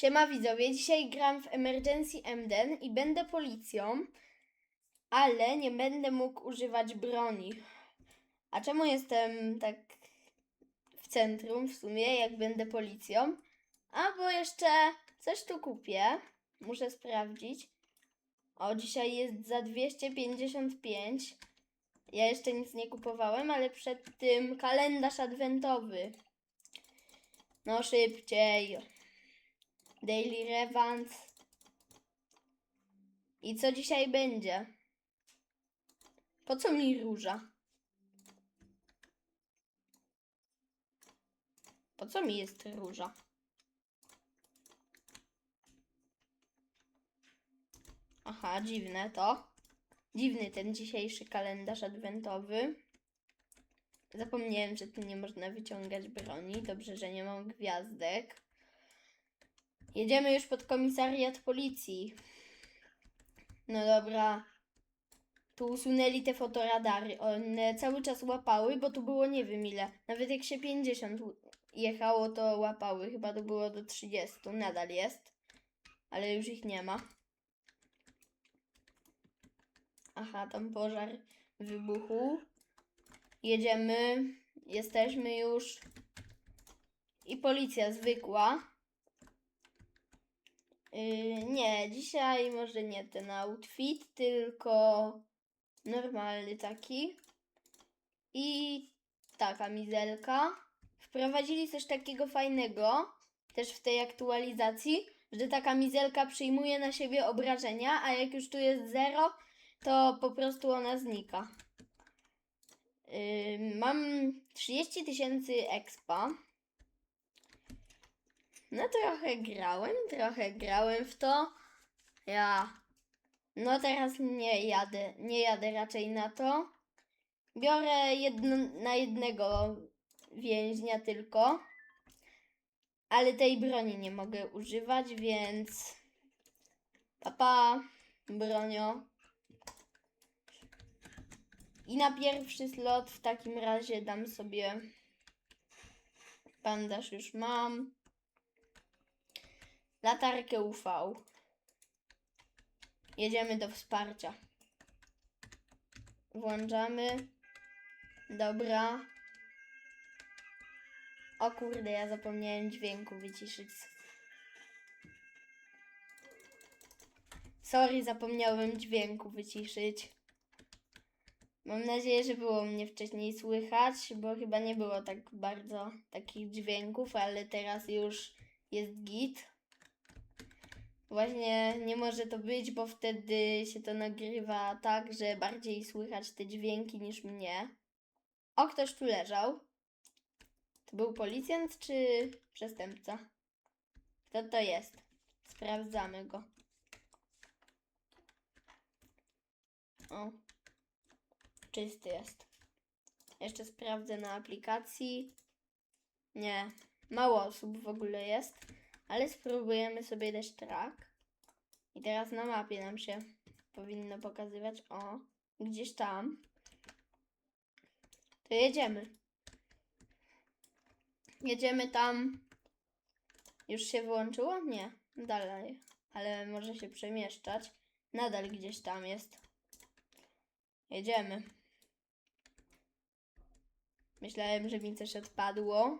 Siema widzowie, dzisiaj gram w Emergency Emden i będę policją, ale nie będę mógł używać broni. A czemu jestem tak w centrum w sumie, jak będę policją? A bo jeszcze coś tu kupię, muszę sprawdzić. O, dzisiaj jest za 255. Ja jeszcze nic nie kupowałem, ale przed tym kalendarz adwentowy. No szybciej. Daily Revans. I co dzisiaj będzie? Po co mi róża? Po co mi jest róża? Aha, dziwne to. Dziwny ten dzisiejszy kalendarz adwentowy. Zapomniałem, że tu nie można wyciągać broni. Dobrze, że nie mam gwiazdek. Jedziemy już pod komisariat policji. No dobra. Tu usunęli te fotoradary. One cały czas łapały, bo tu było nie wiem ile. Nawet jak się 50 u- jechało, to łapały. Chyba to było do 30. Nadal jest. Ale już ich nie ma. Aha, tam pożar wybuchł. Jedziemy. Jesteśmy już. I policja zwykła. Yy, nie, dzisiaj może nie ten outfit, tylko normalny taki. I ta kamizelka. Wprowadzili coś takiego fajnego też w tej aktualizacji, że ta kamizelka przyjmuje na siebie obrażenia, a jak już tu jest zero, to po prostu ona znika. Yy, mam 30 tysięcy expa. No trochę grałem, trochę grałem w to. Ja. No teraz nie jadę, nie jadę raczej na to. Biorę jedno, na jednego więźnia tylko. Ale tej broni nie mogę używać, więc papa, bronio. I na pierwszy slot w takim razie dam sobie bandaż już mam. Latarkę UV. Jedziemy do wsparcia. Włączamy. Dobra. O kurde, ja zapomniałem dźwięku wyciszyć. Sorry, zapomniałem dźwięku wyciszyć. Mam nadzieję, że było mnie wcześniej słychać, bo chyba nie było tak bardzo takich dźwięków, ale teraz już jest git. Właśnie nie może to być, bo wtedy się to nagrywa tak, że bardziej słychać te dźwięki niż mnie. O, ktoś tu leżał. To był policjant czy przestępca? Kto to jest? Sprawdzamy go. O, czysty jest. Jeszcze sprawdzę na aplikacji. Nie, mało osób w ogóle jest. Ale spróbujemy sobie też track. I teraz na mapie nam się powinno pokazywać. O, gdzieś tam. To jedziemy. Jedziemy tam. Już się wyłączyło? Nie, dalej. Ale może się przemieszczać. Nadal gdzieś tam jest. Jedziemy. Myślałem, że mi coś odpadło.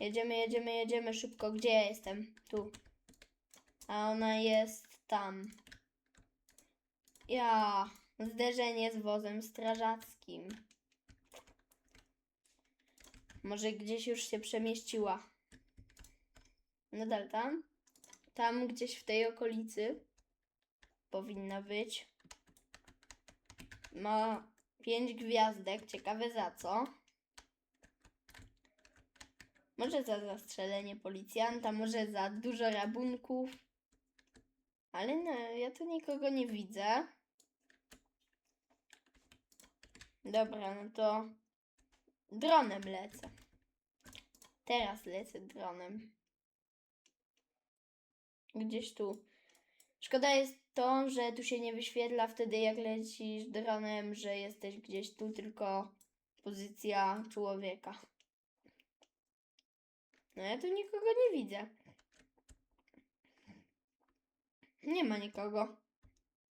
Jedziemy, jedziemy, jedziemy szybko. Gdzie ja jestem? Tu. A ona jest tam. Ja. Zderzenie z wozem strażackim. Może gdzieś już się przemieściła. Nadal tam? Tam gdzieś w tej okolicy powinna być. Ma pięć gwiazdek. Ciekawe za co. Może za zastrzelenie policjanta, może za dużo rabunków. Ale no, ja tu nikogo nie widzę. Dobra, no to dronem lecę. Teraz lecę dronem. Gdzieś tu. Szkoda jest to, że tu się nie wyświetla wtedy, jak lecisz dronem, że jesteś gdzieś tu, tylko pozycja człowieka. No ja tu nikogo nie widzę. Nie ma nikogo.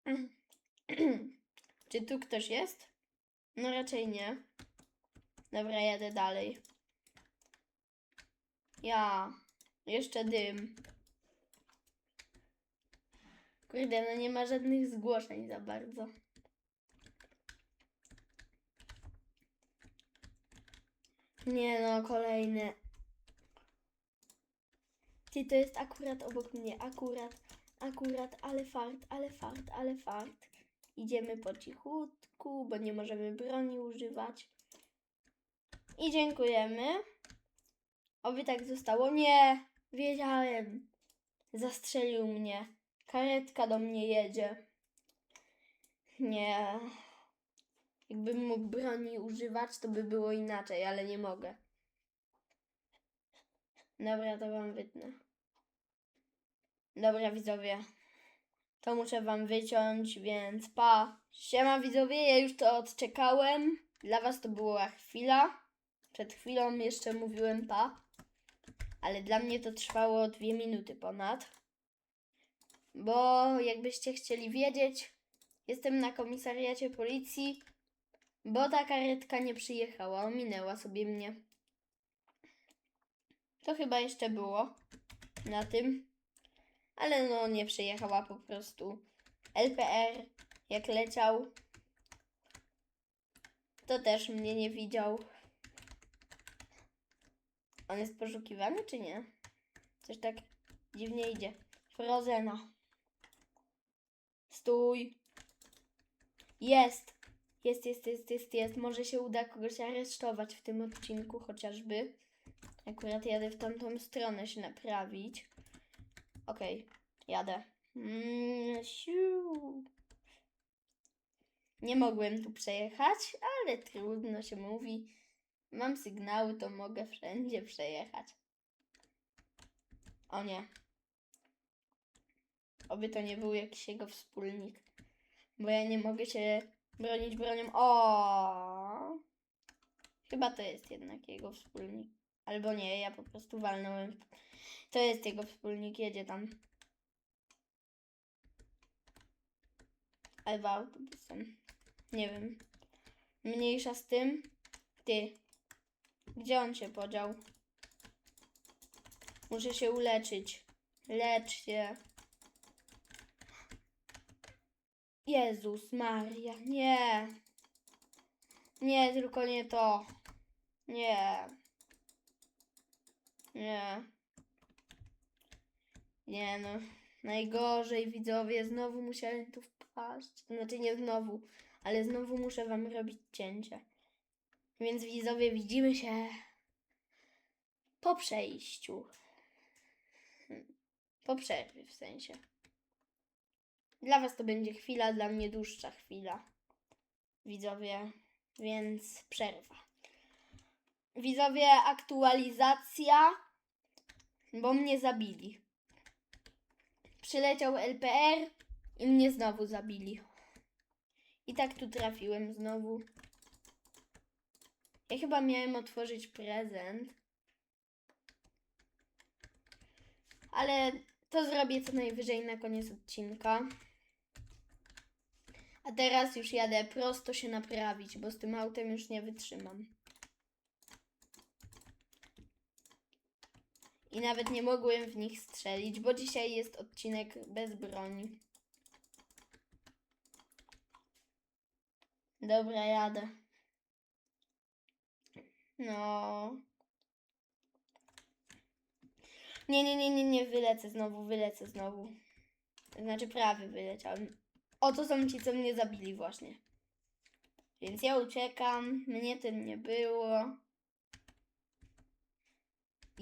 Czy tu ktoś jest? No raczej nie. Dobra, jadę dalej. Ja. Jeszcze dym. Kurde, no nie ma żadnych zgłoszeń za bardzo. Nie no, kolejne. Ty, to jest akurat obok mnie. Akurat, akurat, ale fart, ale fart, ale fart. Idziemy po cichutku, bo nie możemy broni używać. I dziękujemy. Oby tak zostało. Nie, wiedziałem. Zastrzelił mnie. Karetka do mnie jedzie. Nie. Jakbym mógł broni używać, to by było inaczej, ale nie mogę. Dobra, to wam wytnę. Dobra, widzowie. To muszę wam wyciąć, więc pa. Siema widzowie, ja już to odczekałem. Dla was to była chwila. Przed chwilą jeszcze mówiłem pa. Ale dla mnie to trwało dwie minuty ponad. Bo jakbyście chcieli wiedzieć, jestem na komisariacie policji, bo ta karetka nie przyjechała, ominęła sobie mnie. To chyba jeszcze było na tym. Ale no nie przyjechała po prostu. LPR jak leciał, to też mnie nie widział. On jest poszukiwany czy nie? Coś tak dziwnie idzie. Frozena. Stój. Jest. Jest, jest, jest, jest, jest. Może się uda kogoś aresztować w tym odcinku chociażby. Akurat jadę w tamtą stronę się naprawić. Okej, jadę. Mm. Nie mogłem tu przejechać, ale trudno się mówi. Mam sygnały, to mogę wszędzie przejechać. O nie. Oby to nie był jakiś jego wspólnik. Bo ja nie mogę się bronić bronią. O! Chyba to jest jednak jego wspólnik. Albo nie, ja po prostu walnąłem. To jest jego wspólnik, jedzie tam. Albo autobusem. Nie wiem. Mniejsza z tym. Ty. Gdzie on się podział? Muszę się uleczyć. Lecz się. Jezus Maria, nie. Nie, tylko nie to. Nie. Nie. Nie no. Najgorzej widzowie, znowu musiałem tu wpaść. Znaczy nie znowu, ale znowu muszę wam robić cięcie. Więc widzowie, widzimy się po przejściu. Po przerwie w sensie. Dla was to będzie chwila, dla mnie dłuższa chwila. Widzowie, więc przerwa. Widzowie, aktualizacja, bo mnie zabili. Przyleciał LPR i mnie znowu zabili. I tak tu trafiłem znowu. Ja chyba miałem otworzyć prezent. Ale to zrobię co najwyżej na koniec odcinka. A teraz już jadę prosto się naprawić, bo z tym autem już nie wytrzymam. I nawet nie mogłem w nich strzelić, bo dzisiaj jest odcinek bez broni. Dobra, jadę. No. Nie, nie, nie, nie, nie, wylecę znowu, wylecę znowu. Znaczy prawie wyleciałem. Oto są ci, co mnie zabili właśnie. Więc ja uciekam, mnie tym nie było.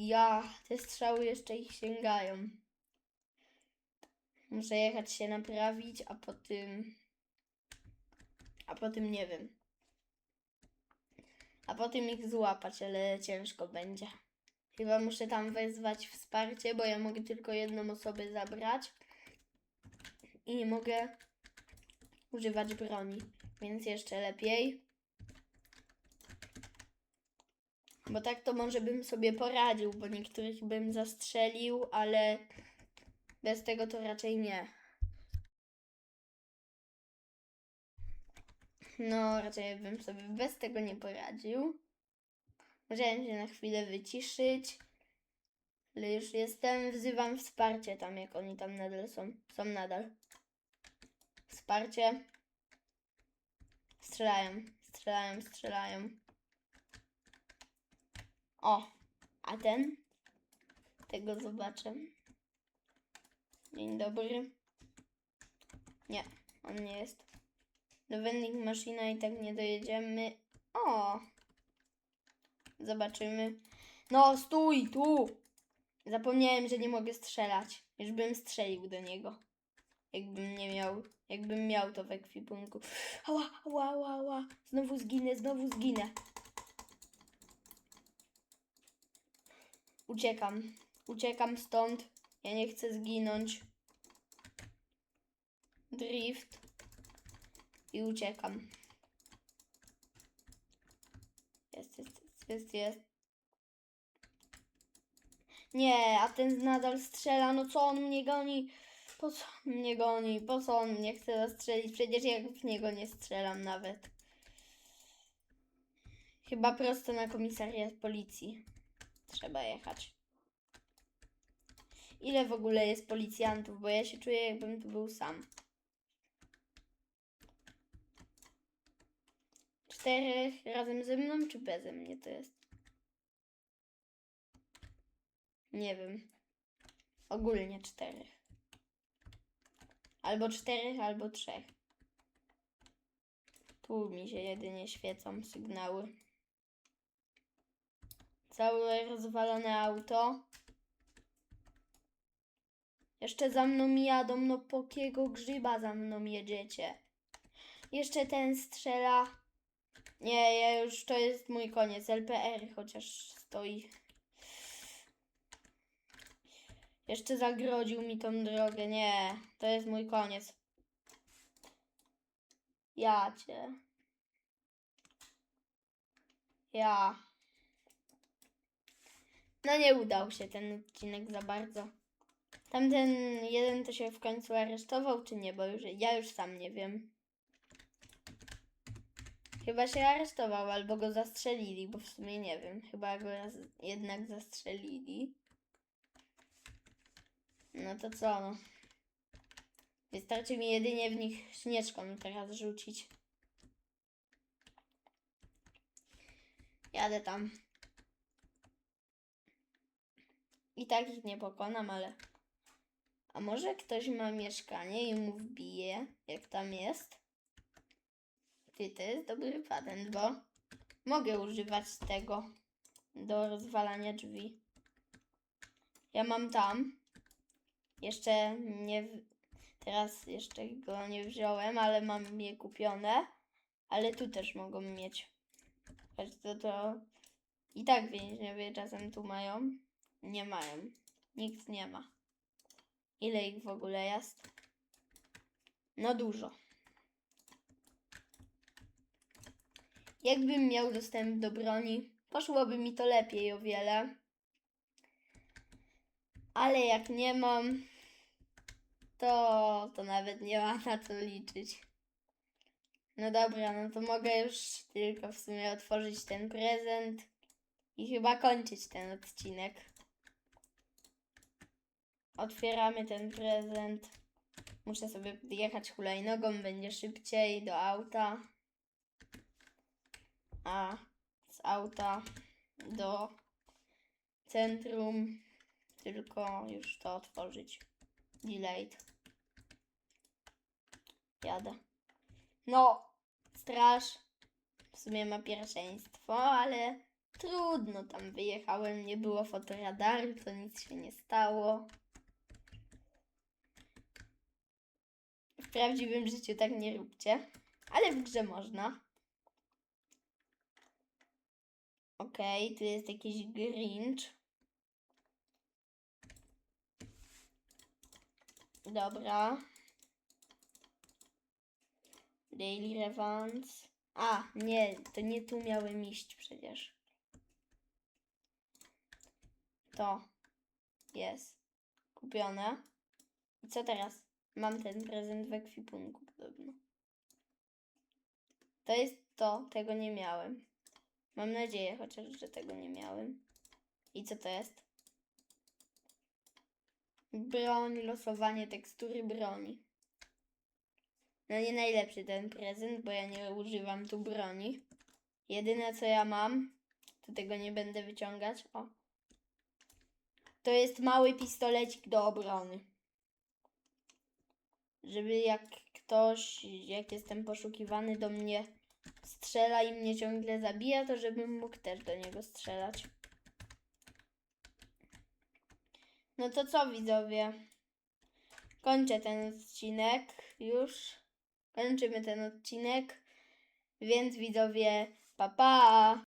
Ja, te strzały jeszcze ich sięgają. Muszę jechać się naprawić, a po tym... A po tym nie wiem. A potem ich złapać, ale ciężko będzie. Chyba muszę tam wezwać wsparcie, bo ja mogę tylko jedną osobę zabrać. I nie mogę używać broni, więc jeszcze lepiej. Bo tak to może bym sobie poradził, bo niektórych bym zastrzelił, ale bez tego to raczej nie. No, raczej bym sobie bez tego nie poradził. Musiałem się na chwilę wyciszyć. Ale już jestem, wzywam wsparcie tam, jak oni tam nadal są. Są nadal. Wsparcie. Strzelają, strzelają, strzelają. O, a ten? Tego zobaczę. Dzień dobry. Nie, on nie jest. Do vending maszyna i tak nie dojedziemy. O! Zobaczymy. No, stój, tu! Zapomniałem, że nie mogę strzelać. Już bym strzelił do niego. Jakbym nie miał, jakbym miał to w ekwipunku. Ała, ała, ała, ała. Znowu zginę, znowu zginę. Uciekam. Uciekam stąd. Ja nie chcę zginąć. Drift. I uciekam. Jest, jest, jest, jest. Nie, a ten nadal strzela. No co on mnie goni? Po co on mnie goni? Po co on mnie chce zastrzelić? Przecież ja w niego nie strzelam nawet. Chyba prosto na komisariat policji. Trzeba jechać. Ile w ogóle jest policjantów? Bo ja się czuję, jakbym tu był sam. Czterech razem ze mną, czy beze mnie to jest? Nie wiem. Ogólnie czterech. Albo czterech, albo trzech. Tu mi się jedynie świecą sygnały. Całe rozwalone auto. Jeszcze za mną jadą, no pokiego grzyba za mną jedziecie. Jeszcze ten strzela. Nie, ja już to jest mój koniec. LPR chociaż stoi. Jeszcze zagrodził mi tą drogę. Nie, to jest mój koniec. Ja cię. Ja. No nie udał się ten odcinek za bardzo. Tamten jeden to się w końcu aresztował, czy nie? Bo już, ja już sam nie wiem. Chyba się aresztował, albo go zastrzelili, bo w sumie nie wiem. Chyba go jednak zastrzelili. No to co? No. Wystarczy mi jedynie w nich śnieżką teraz rzucić. Jadę tam. I tak ich nie pokonam, ale... A może ktoś ma mieszkanie i mu wbije, jak tam jest? Ty, to jest dobry patent, bo mogę używać tego do rozwalania drzwi. Ja mam tam. Jeszcze nie. Teraz jeszcze go nie wziąłem, ale mam je kupione. Ale tu też mogą mieć. Choć to to. I tak więźniowie czasem tu mają. Nie mają. Nikt nie ma. Ile ich w ogóle jest? No dużo. Jakbym miał dostęp do broni, poszłoby mi to lepiej o wiele. Ale jak nie mam, to, to nawet nie ma na co liczyć. No dobra, no to mogę już tylko w sumie otworzyć ten prezent i chyba kończyć ten odcinek. Otwieramy ten prezent. Muszę sobie jechać hulajnogą, będzie szybciej do auta. A z auta do centrum tylko już to otworzyć. Delayed. Jadę. No, straż w sumie ma pierwszeństwo, ale trudno tam wyjechałem, nie było fotoradaru, to nic się nie stało. W prawdziwym życiu tak nie róbcie, ale w grze można. Okej, tu jest jakiś Grinch. Dobra. Daily Revans. A, nie, to nie tu miałem iść przecież. To jest kupione. I co teraz? Mam ten prezent w ekwipunku podobno. To jest to, tego nie miałem. Mam nadzieję chociaż, że tego nie miałem. I co to jest? Broń, losowanie tekstury broni. No nie najlepszy ten prezent, bo ja nie używam tu broni. Jedyne co ja mam, to tego nie będę wyciągać. O. To jest mały pistolecik do obrony. Żeby jak ktoś, jak jestem poszukiwany, do mnie strzela i mnie ciągle zabija, to żebym mógł też do niego strzelać. No to co widzowie? Kończę ten odcinek już. Kończymy ten odcinek. Więc widzowie, pa pa!